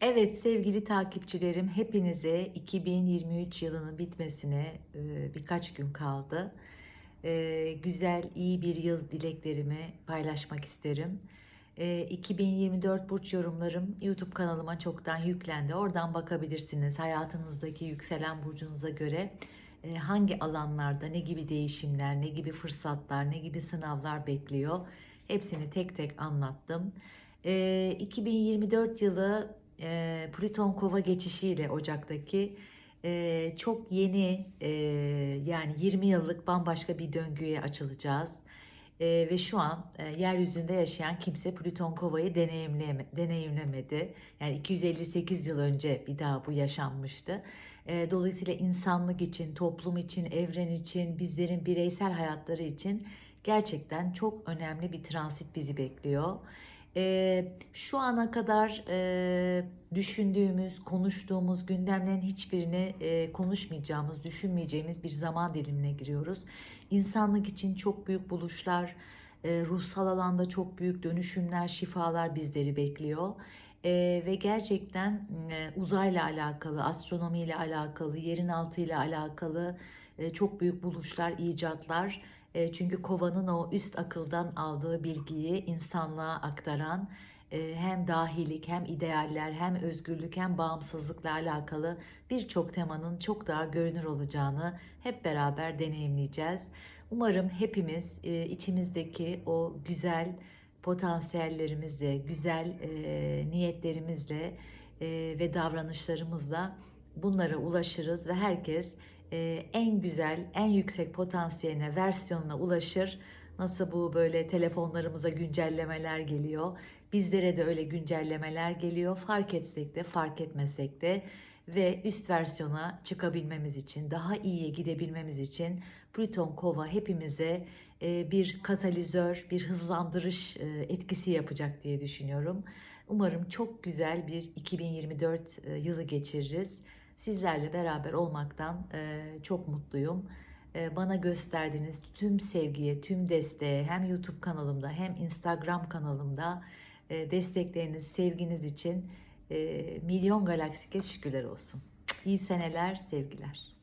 Evet sevgili takipçilerim hepinize 2023 yılının bitmesine e, birkaç gün kaldı. E, Güzel, iyi bir yıl dileklerimi paylaşmak isterim. E, 2024 burç yorumlarım YouTube kanalıma çoktan yüklendi. Oradan bakabilirsiniz hayatınızdaki yükselen burcunuza göre e, hangi alanlarda ne gibi değişimler, ne gibi fırsatlar, ne gibi sınavlar bekliyor. Hepsini tek tek anlattım. E, 2024 yılı e, Plüton Kova geçişiyle Ocak'taki e, çok yeni e, yani 20 yıllık bambaşka bir döngüye açılacağız. E, ve şu an e, yeryüzünde yaşayan kimse Plüton Kova'yı deneyimleme, deneyimlemedi. Yani 258 yıl önce bir daha bu yaşanmıştı. E, dolayısıyla insanlık için, toplum için, evren için, bizlerin bireysel hayatları için gerçekten çok önemli bir transit bizi bekliyor. Ee, şu ana kadar e, düşündüğümüz, konuştuğumuz gündemlerin hiçbirini e, konuşmayacağımız, düşünmeyeceğimiz bir zaman dilimine giriyoruz. İnsanlık için çok büyük buluşlar, e, ruhsal alanda çok büyük dönüşümler, şifalar bizleri bekliyor. E, ve gerçekten e, uzayla alakalı, astronomiyle alakalı, yerin altıyla alakalı e, çok büyük buluşlar, icatlar e, çünkü kovanın o üst akıldan aldığı bilgiyi insanlığa aktaran e, hem dahilik hem idealler hem özgürlük hem bağımsızlıkla alakalı birçok temanın çok daha görünür olacağını hep beraber deneyimleyeceğiz. Umarım hepimiz e, içimizdeki o güzel potansiyellerimizle, güzel niyetlerimizle ve davranışlarımızla bunlara ulaşırız ve herkes en güzel, en yüksek potansiyeline, versiyonuna ulaşır. Nasıl bu böyle telefonlarımıza güncellemeler geliyor. Bizlere de öyle güncellemeler geliyor. Fark etsek de fark etmesek de ve üst versiyona çıkabilmemiz için, daha iyiye gidebilmemiz için Plüton Kova hepimize e, bir katalizör, bir hızlandırış e, etkisi yapacak diye düşünüyorum. Umarım çok güzel bir 2024 e, yılı geçiririz. Sizlerle beraber olmaktan e, çok mutluyum. E, bana gösterdiğiniz tüm sevgiye, tüm desteğe hem YouTube kanalımda hem Instagram kanalımda e, destekleriniz, sevginiz için e, milyon galaksik şükürler olsun. İyi seneler, sevgiler.